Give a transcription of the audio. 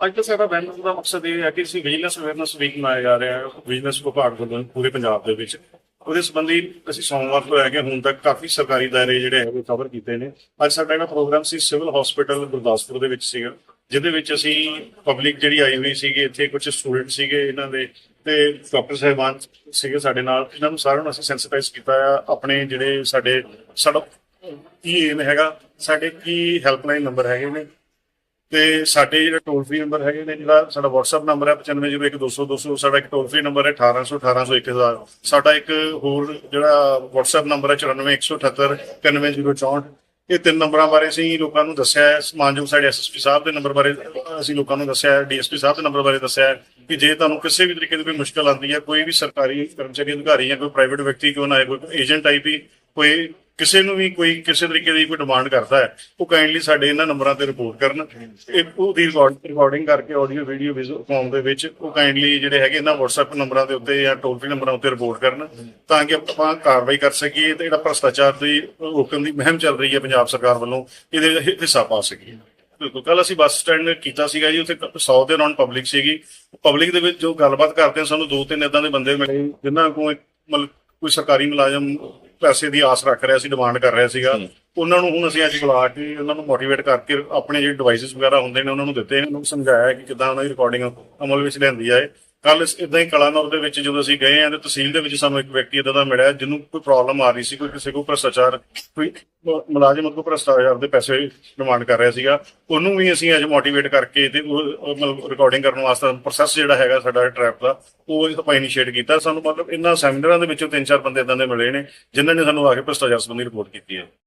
ਅੱਜ ਦਾ ਸਾਡਾ ਬੈਨਰ ਦਾ ਮਕਸਦ ਇਹ ਹੈ ਕਿ ਅਸੀਂ ਵਿਜੀਲੈਂਸ ਅਵੇਅਰਨੈਸ ਵੀਕ ਮਨਾਇਆ ਜਾ ਰਿਹਾ ਹੈ, ਵਿਜੀਲੈਂਸ ਵਿਭਾਗ ਵੱਲੋਂ ਪੂਰੇ ਪੰਜਾਬ ਦੇ ਵਿੱਚ। ਉਹਦੇ ਸੰਬੰਧੀ ਅਸੀਂ ਸੋਮਵਾਰ ਤੋਂ ਲੈ ਕੇ ਹੁਣ ਤੱਕ ਕਾਫੀ ਸਰਕਾਰੀ ਦਾਇਰੇ ਜਿਹੜੇ ਹੈਗੇ ਕਵਰ ਕੀਤੇ ਨੇ। ਅੱਜ ਸਾਡਾ ਜਿਹੜਾ ਪ੍ਰੋਗਰਾਮ ਸੀ, ਸਿਵਲ ਹਸਪੀਟਲ ਗੁਰਦਾਸਪੁਰ ਦੇ ਵਿੱਚ ਸੀਗਾ, ਜਿਹਦੇ ਵਿੱਚ ਅਸੀਂ ਪਬਲਿਕ ਜਿਹੜੀ ਆਈ ਹੋਈ ਸੀਗੀ, ਇੱਥੇ ਕੁਝ ਸਟੂਡੈਂਟ ਸੀਗੇ ਇਹਨਾਂ ਦੇ ਤੇ ਡਾਕਟਰ ਸਾਹਿਬਾਨ ਸੀਗੇ ਸਾਡੇ ਨਾਲ। ਇਹਨਾਂ ਨੂੰ ਸਾਰਿਆਂ ਨੂੰ ਅਸੀਂ ਸੈਂਸਿਟਾਈਜ਼ ਕੀਤਾ ਆ, ਆਪਣੇ ਜਿਹੜੇ ਸਾਡੇ, ਸਾਡਾ ਕੀ ਏਮ ਹੈਗਾ, ਸਾਡੇ ਕੀ ਹੈਲਪਲਾਈਨ ਨੰਬਰ ਹੈਗੇ ਨੇ ਤੇ ਸਾਡੇ ਜਿਹੜਾ ਟੋਲ ਫ੍ਰੀ ਨੰਬਰ ਹੈਗੇ ਨੇ, ਜਿਹੜਾ ਸਾਡਾ WhatsApp ਨੰਬਰ ਹੈ 9501200200 ਸਾਡਾ ਇੱਕ ਟੋਲ ਫ੍ਰੀ ਨੰਬਰ ਹੈ 1800 1800 1000 ਸਾਡਾ ਇੱਕ ਹੋਰ ਜਿਹੜਾ WhatsApp ਨੰਬਰ ਹੈ 94178 99064 ਇਹ ਤਿੰਨ ਨੰਬਰਾਂ ਬਾਰੇ ਅਸੀਂ ਲੋਕਾਂ ਨੂੰ ਦੱਸਿਆ ਹੈ। ਸਮਾਨਯੋਗ ਸਾਡੇ ਐਸਐਸਪੀ ਸਾਹਿਬ ਦੇ ਨੰਬਰ ਬਾਰੇ ਅਸੀਂ ਲੋਕਾਂ ਨੂੰ ਦੱਸਿਆ ਹੈ ਡੀਐਸਪੀ ਸਾਹਿਬ ਦੇ ਨੰਬਰ ਬਾਰੇ ਦੱਸਿਆ ਹੈ ਕਿ ਜੇ ਤੁਹਾਨੂੰ ਕਿਸੇ ਵੀ ਤਰੀਕੇ ਦੀ ਕੋਈ ਮੁਸ਼ਕਲ ਆਉਂਦੀ ਹੈ, ਕੋਈ ਵੀ ਸਰਕਾਰੀ ਕਰਮਚਾਰੀ ਅਧਿਕਾਰੀ ਜਾਂ ਕੋਈ ਪ੍ਰਾਈਵੇਟ ਵਿਅਕਤੀ ਕਿਉਂ ਨਾ ਹੈ ਕੋਈ ਏਜੰਟ ਆਈ ਵੀ, ਕੋਈ ਕਿਸੇ ਨੂੰ ਵੀ ਕੋਈ ਕਿਸੇ ਤਰੀਕੇ ਦੀ ਕੋਈ ਡਿਮਾਂਡ ਕਰਦਾ ਹੈ, ਉਹ ਕਾਈਂਡਲੀ ਸਾਡੇ ਇਹਨਾਂ ਨੰਬਰਾਂ ਤੇ ਰਿਪੋਰਟ ਕਰਨ। ਇਹ ਉਹਦੀ ਰਿਕਾਰਡਿੰਗ ਕਰਕੇ ਆਡੀਓ ਵੀਡੀਓ ਵਿਜ਼ੂਅਲ ਫਾਰਮ ਦੇ ਵਿੱਚ ਉਹ ਕਾਈਂਡਲੀ ਜਿਹੜੇ ਹੈਗੇ ਇਹਨਾਂ WhatsApp ਨੰਬਰਾਂ ਦੇ ਉੱਤੇ ਜਾਂ ਟੋਲ ਫ੍ਰੀ ਨੰਬਰਾਂ ਉੱਤੇ ਰਿਪੋਰਟ ਕਰਨ, ਤਾਂ ਕਿ ਆਪਾਂ ਕਾਰਵਾਈ ਕਰ ਸਕੀਏ ਤੇ ਜਿਹੜਾ ਭ੍ਰਸ਼ਟਾਚਾਰ ਦੀ ਰੋਕਣ ਦੀ ਮੁਹਿੰਮ ਚੱਲ ਰਹੀ ਹੈ ਪੰਜਾਬ ਸਰਕਾਰ ਵੱਲੋਂ, ਇਹਦੇ ਹਿੱਸਾ ਪਾ ਸਕੀਏ। ਬਿਲਕੁਲ ਕੱਲ ਅਸੀਂ ਬੱਸ ਸਟੈਂਡ ਕੀਤਾ ਸੀਗਾ ਜੀ, ਉੱਥੇ 100 ਦੇ ਅਰਾਊਂਡ ਪਬਲਿਕ ਸੀਗੀ। ਪਬਲਿਕ ਦੇ ਵਿੱਚ ਜੋ ਗੱਲਬਾਤ ਕਰਦੇ ਸਾਨੂੰ ਦੋ ਤਿੰਨ ਇਦਾਂ ਦੇ ਬੰਦੇ ਮਿਲੇ, ਜਿਨ੍ਹਾਂ ਕੋਲ ਮਤਲਬ ਕੋਈ ਸਰਕਾਰੀ ਮੁਲਾਜ਼ਮ ਪੈਸੇ ਦੀ ਆਸ ਰੱਖ ਰਿਹਾ ਸੀ ਡਿਮਾਂਡ ਕਰ ਰਿਹਾ ਸੀਗਾ। ਉਹਨਾਂ ਨੂੰ ਹੁਣ ਅਸੀਂ ਅੱਜ ਬੁਲਾ ਕੇ ਉਹਨਾਂ ਨੂੰ ਮੋਟੀਵੇਟ ਕਰਕੇ ਆਪਣੇ ਜਿਹੜੇ ਡਿਵਾਈਸਸ ਵਗੈਰਾ ਹੁੰਦੇ ਨੇ ਉਹਨਾਂ ਨੂੰ ਦਿੱਤੇ ਉਹਨਾਂ ਨੂੰ ਸਮਝਾਇਆ ਕਿ ਕਿਦਾਂ ਉਹਨਾਂ ਦੀ ਰਿਕਾਰਡਿੰਗ ਅਮਲ ਵਿੱਚ ਲਿਆਂਦੀ ਜਾਏ। ਕੱਲ ਇਦਾਂ ਹੀ ਕਲਾਨੌਰ ਦੇ ਵਿੱਚ ਜਦੋਂ ਅਸੀਂ ਗਏ ਆ ਤੇ ਤਹਿਸੀਲ ਦੇ ਵਿੱਚ ਸਾਨੂੰ ਇੱਕ ਵਿਅਕਤੀ ਇਦਾਂ ਦਾ ਮਿਲਿਆ ਜਿਹਨੂੰ ਕੋਈ ਪ੍ਰੋਬਲਮ ਆ ਰਹੀ ਸੀ, ਕੋਈ ਕਿਸੇ ਕੋਲ ਭ੍ਰਸ਼ਟਾਚਾਰ, ਕੋਈ ਮੁਲਾਜ਼ਮ ਕੋਲ ਭ੍ਰਸ਼ਟਾਚਾਰ ਦੇ ਪੈਸੇ ਡਿਮਾਂਡ ਕਰ ਰਿਹਾ ਸੀਗਾ, ਉਹਨੂੰ ਵੀ ਅਸੀਂ ਅੱਜ ਮੋਟੀਵੇਟ ਕਰਕੇ ਤੇ ਉਹ ਮਤਲਬ ਰਿਕਾਰਡਿੰਗ ਕਰਨ ਵਾਸਤੇ ਪ੍ਰੋਸੈਸ ਜਿਹੜਾ ਹੈਗਾ ਸਾਡਾ ਟਰੈਪ ਦਾ, ਉਹ ਆਪਾਂ ਇਨੀਸ਼ੀਏਟ ਕੀਤਾ। ਸਾਨੂੰ ਮਤਲਬ ਇਹਨਾਂ ਸੈਮੀਨਾਰਾਂ ਦੇ ਵਿੱਚੋਂ ਤਿੰਨ ਚਾਰ ਬੰਦੇ ਇਦਾਂ ਦੇ ਮਿਲੇ ਨੇ, ਜਿਨ੍ਹਾਂ ਨੇ ਸਾਨੂੰ ਆ ਕੇ ਭ੍ਰਸ਼ਟਾਚਾਰ ਸੰਬੰਧੀ ਰਿਪੋਰਟ ਕੀਤੀ ਹੈ।